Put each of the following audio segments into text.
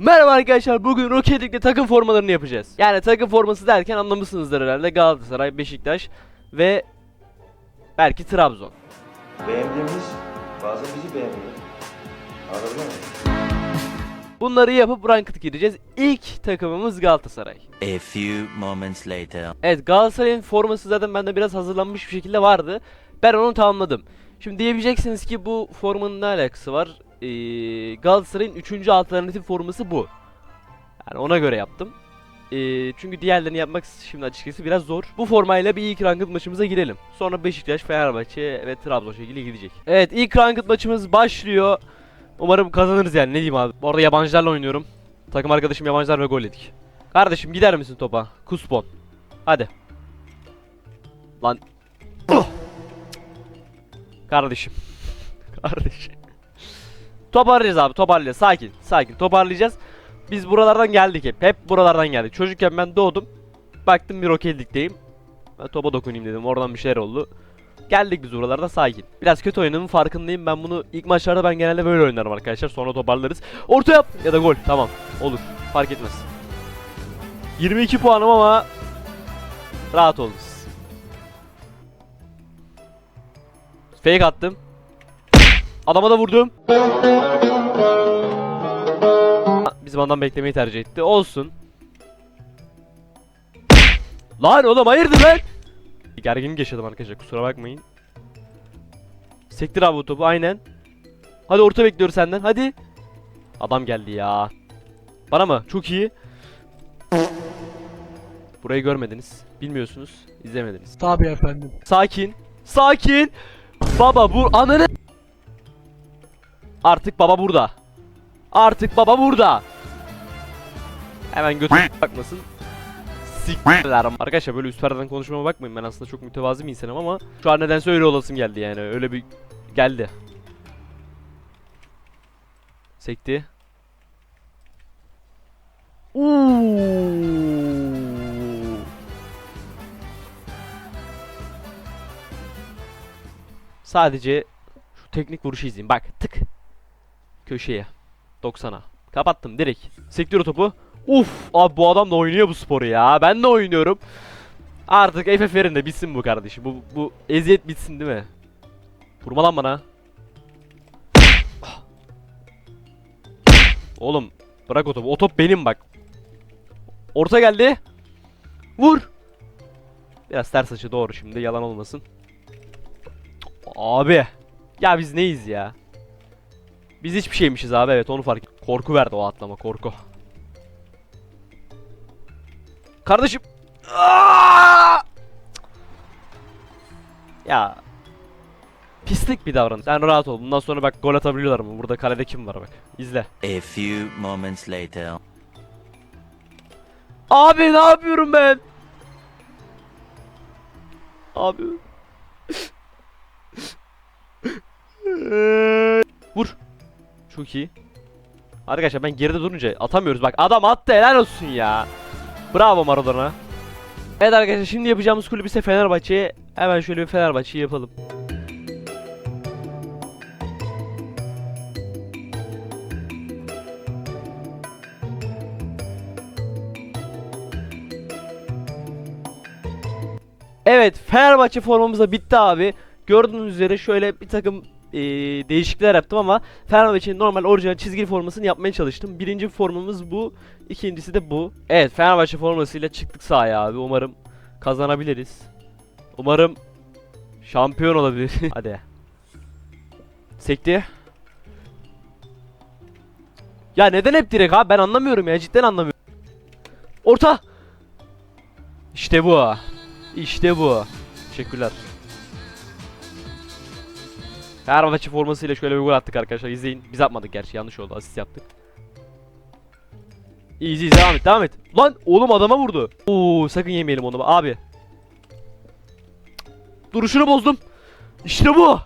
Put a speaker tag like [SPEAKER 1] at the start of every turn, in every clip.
[SPEAKER 1] Merhaba arkadaşlar bugün Rocket League'de takım formalarını yapacağız. Yani takım forması derken anlamışsınızdır herhalde Galatasaray, Beşiktaş ve belki Trabzon.
[SPEAKER 2] Beğendiğimiz bazen bizi beğenmiyor. Anladın mı?
[SPEAKER 1] Bunları yapıp ranked gireceğiz. İlk takımımız Galatasaray.
[SPEAKER 3] A few moments later.
[SPEAKER 1] Evet Galatasaray'ın forması zaten bende biraz hazırlanmış bir şekilde vardı. Ben onu tamamladım. Şimdi diyebileceksiniz ki bu formanın ne alakası var? Ee, Galatasaray'ın 3. alternatif forması bu. Yani ona göre yaptım. Ee, çünkü diğerlerini yapmak şimdi açıkçası biraz zor. Bu formayla bir ilk ranked maçımıza girelim. Sonra Beşiktaş, Fenerbahçe ve Trabzon şekilde gidecek. Evet ilk ranked maçımız başlıyor. Umarım kazanırız yani ne diyeyim abi. Bu arada yabancılarla oynuyorum. Takım arkadaşım yabancılar ve gol yedik. Kardeşim gider misin topa? Kuspon. Hadi. Lan. Kardeşim. Kardeşim. Toparlayacağız abi toparlayacağız. Sakin sakin toparlayacağız. Biz buralardan geldik hep. Hep buralardan geldik. Çocukken ben doğdum. Baktım bir rokellikteyim. Ben topa dokunayım dedim. Oradan bir şeyler oldu. Geldik biz buralarda sakin. Biraz kötü oynadığımın farkındayım. Ben bunu ilk maçlarda ben genelde böyle oynarım arkadaşlar. Sonra toparlarız. Orta yap ya da gol. Tamam. Olur. Fark etmez. 22 puanım ama rahat siz. Fake attım. Adama da vurdum. Bizim adam beklemeyi tercih etti. Olsun. Lan oğlum hayırdır lan? Gerginlik yaşadım arkadaşlar kusura bakmayın. Sektir abi bu topu aynen. Hadi orta bekliyor senden hadi. Adam geldi ya. Bana mı? Çok iyi. Burayı görmediniz. Bilmiyorsunuz. izlemediniz.
[SPEAKER 4] Tabii efendim.
[SPEAKER 1] Sakin. Sakin. Baba bu ananı Artık baba burada. Artık baba burada. Hemen götür bakmasın. Siktirler. Arkadaşlar böyle üst perdeden konuşmama bakmayın. Ben aslında çok mütevazi bir insanım ama şu an nedense öyle olasım geldi yani. Öyle bir geldi. Sekti. Uuu. Sadece şu teknik vuruşu izleyin. Bak tık. Köşeye. 90'a. Kapattım direkt. Sektör topu. Uf abi bu adam da oynuyor bu sporu ya. Ben de oynuyorum. Artık FFR'in de bitsin bu kardeşim. Bu, bu eziyet bitsin değil mi? Vurma lan bana. Oğlum bırak o topu. O top benim bak. Orta geldi. Vur. Biraz ters açı doğru şimdi yalan olmasın. Abi. Ya biz neyiz ya? Biz hiçbir şeymişiz abi evet onu fark Korku verdi o atlama korku. Kardeşim. Aa! Ya. Pislik bir davranış. Sen rahat ol. Bundan sonra bak gol atabiliyorlar mı? Burada kalede kim var bak. İzle.
[SPEAKER 3] A few moments later.
[SPEAKER 1] Abi ne yapıyorum ben? Abi. Vur. Çok iyi. Arkadaşlar ben geride durunca atamıyoruz. Bak adam attı helal olsun ya. Bravo Maradona. Evet arkadaşlar şimdi yapacağımız kulüp ise Fenerbahçe'ye. Hemen şöyle bir Fenerbahçe'yi yapalım. Evet Fenerbahçe formamız da bitti abi. Gördüğünüz üzere şöyle bir takım eee, değişiklikler yaptım ama Fenerbahçe'nin normal orijinal çizgili formasını yapmaya çalıştım. Birinci formamız bu. ikincisi de bu. Evet Fenerbahçe formasıyla çıktık sahaya abi. Umarım kazanabiliriz. Umarım şampiyon olabilir. Hadi. Sekti. Ya neden hep direkt abi ben anlamıyorum ya cidden anlamıyorum. Orta. İşte bu. İşte bu. Teşekkürler. Fenerbahçe formasıyla şöyle bir gol attık arkadaşlar. İzleyin. Biz atmadık gerçi. Yanlış oldu. Asist yaptık. İyi iyi devam et devam et. Lan oğlum adama vurdu. Oo sakın yemeyelim onu abi. Duruşunu bozdum. İşte bu.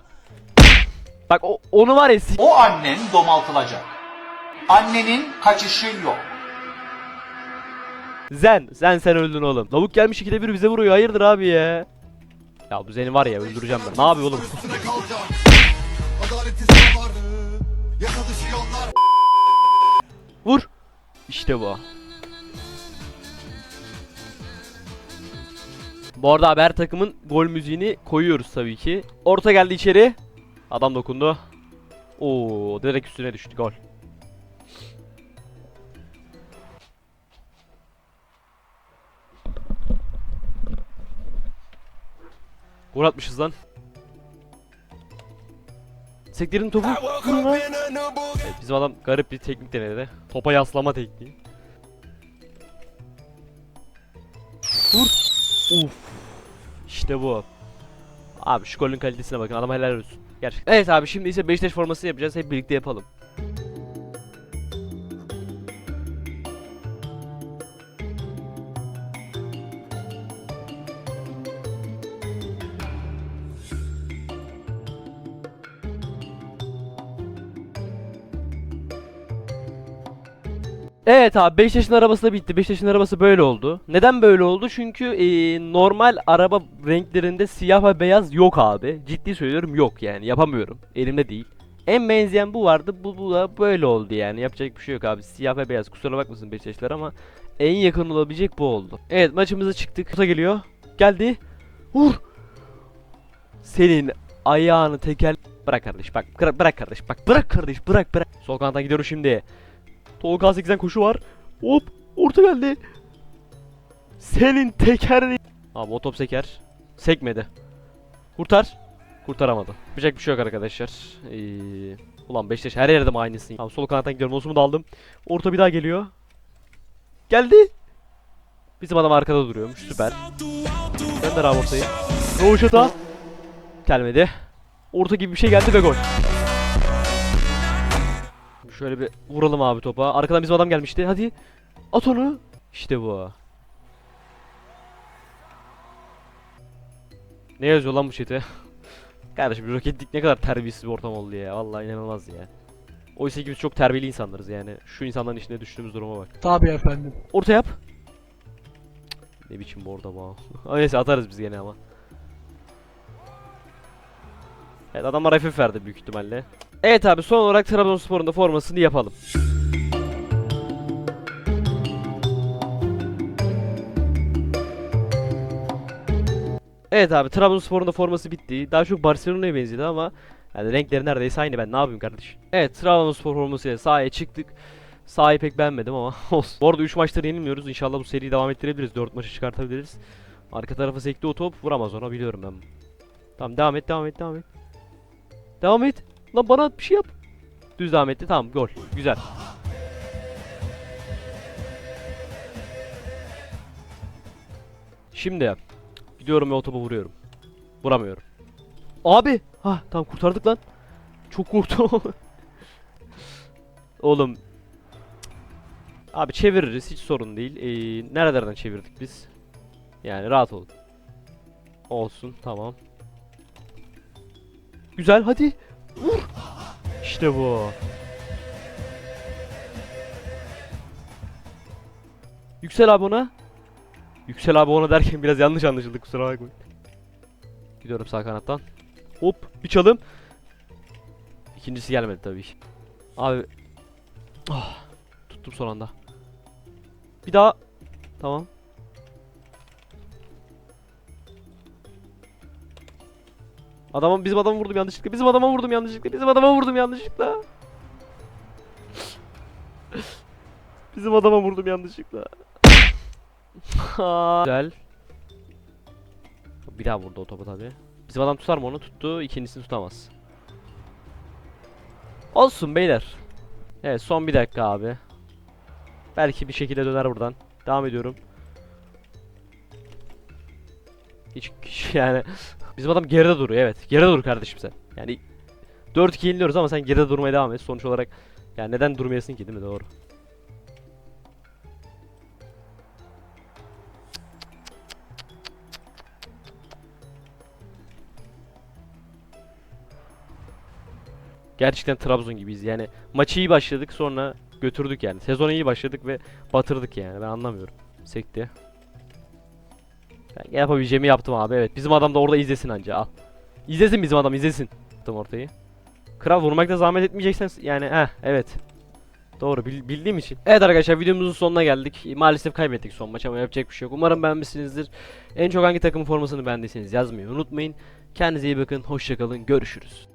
[SPEAKER 1] Bak o, onu var ya
[SPEAKER 5] O annen domaltılacak. Annenin kaçışı yok.
[SPEAKER 1] Zen. Zen sen öldün oğlum. Lavuk gelmiş ikide bir bize vuruyor. Hayırdır abi ya. Ya bu Zen'i var ya öldüreceğim ben. Ne yapıyor oğlum? Vur. İşte bu. Bu arada haber takımın gol müziğini koyuyoruz tabii ki. Orta geldi içeri. Adam dokundu. Oo, direkt üstüne düştü gol. Gol atmışız lan. Sektirin topu. Evet, bizim adam garip bir teknik denedi. Topa yaslama tekniği. Vur. Uf. İşte bu. Abi şu golün kalitesine bakın. Adam helal olsun. Gerçekten. Evet abi şimdi ise Beşiktaş forması yapacağız. Hep birlikte yapalım. Evet abi Beşiktaş'ın arabası da bitti. Beşiktaş'ın arabası böyle oldu. Neden böyle oldu? Çünkü eee, normal araba renklerinde siyah ve beyaz yok abi. Ciddi söylüyorum yok yani yapamıyorum. Elimde değil. En benzeyen bu vardı. Bu, bu da böyle oldu yani. Yapacak bir şey yok abi. Siyah ve beyaz. Kusura bakmasın Beşiktaşlar ama en yakın olabilecek bu oldu. Evet maçımıza çıktık. Kuta geliyor. Geldi. Vur. Senin ayağını tekel Bırak kardeş bak bırak, kardeş bak bırak kardeş bırak bırak Sol kanattan gidiyorum şimdi Tolga 8'den koşu var. Hop orta geldi. Senin tekerini. Abi o top seker. Sekmedi. Kurtar. Kurtaramadı. Yapacak bir şey yok arkadaşlar. Ee, ulan Beşiktaş her yerde mi aynısın? Tamam sol kanattan gidiyorum. Osumu da aldım. Orta bir daha geliyor. Geldi. Bizim adam arkada duruyormuş. Süper. Gönder abi ortayı. Roşata. Gelmedi. Orta gibi bir şey geldi ve gol. Şöyle bir vuralım abi topa. Arkadan bizim adam gelmişti. Hadi. At onu. İşte bu. Ne yazıyor lan bu chat'e? Kardeşim roketlik ne kadar terbiyesiz bir ortam oldu ya. Vallahi inanılmaz ya. Oysa ki biz çok terbiyeli insanlarız yani. Şu insanların içine düştüğümüz duruma bak.
[SPEAKER 4] Tabii efendim.
[SPEAKER 1] Orta yap. Ne biçim bu orada bu? Neyse atarız biz gene ama. Evet adamlar hafif verdi büyük ihtimalle. Evet abi son olarak Trabzonspor'un da formasını yapalım. Evet abi Trabzonspor'un da forması bitti. Daha çok Barcelona'ya benzedi ama yani renkleri neredeyse aynı ben ne yapayım kardeşim. Evet Trabzonspor formasıyla sahaya çıktık. Sahayı pek beğenmedim ama olsun. Bu arada 3 maçtır yenilmiyoruz. İnşallah bu seriyi devam ettirebiliriz. 4 maçı çıkartabiliriz. Arka tarafa sekti o top. Vuramaz ona biliyorum ben. Tamam devam et devam et devam et. Devam et. Lan bana bir şey yap. Düz devam etti. Tamam gol. Güzel. Şimdi gidiyorum ve o topu vuruyorum. Vuramıyorum. Abi. Ha tamam kurtardık lan. Çok korktum. Oğlum. Abi çeviririz hiç sorun değil. Ee, nerelerden çevirdik biz? Yani rahat olun. Olsun tamam. Güzel hadi. Vur. İşte bu. Yüksel abi ona. Yüksel abi ona derken biraz yanlış anlaşıldı kusura bakmayın. Gidiyorum sağ kanattan. Hop bir çalım. İkincisi gelmedi tabii. Abi. Ah, tuttum son anda. Bir daha. Tamam. Adamın bizim adamı vurdum yanlışlıkla. Bizim adama vurdum yanlışlıkla. Bizim adama vurdum yanlışlıkla. bizim adama vurdum yanlışlıkla. Güzel. Bir daha vurdu o topu tabi. Bizim adam tutar mı onu? Tuttu. İkincisini tutamaz. Olsun beyler. Evet son bir dakika abi. Belki bir şekilde döner buradan. Devam ediyorum. Hiç yani bizim adam geride duruyor evet. Geride dur kardeşim sen. Yani 4-2 yeniliyoruz ama sen geride durmaya devam et. Sonuç olarak yani neden durmayasın ki değil mi? Doğru. Gerçekten Trabzon gibiyiz. Yani maçı iyi başladık sonra götürdük yani. Sezona iyi başladık ve batırdık yani. Ben anlamıyorum. Sekti. Ben yapabileceğimi yaptım abi evet. Bizim adam da orada izlesin anca al. İzlesin bizim adam izlesin. Attım ortayı. Kral vurmakta zahmet etmeyeceksen yani heh evet. Doğru bil- bildiğim için. Evet arkadaşlar videomuzun sonuna geldik. Maalesef kaybettik son maç ama yapacak bir şey yok. Umarım beğenmişsinizdir. En çok hangi takımın formasını beğendiyseniz yazmayı unutmayın. Kendinize iyi bakın. Hoşçakalın. Görüşürüz.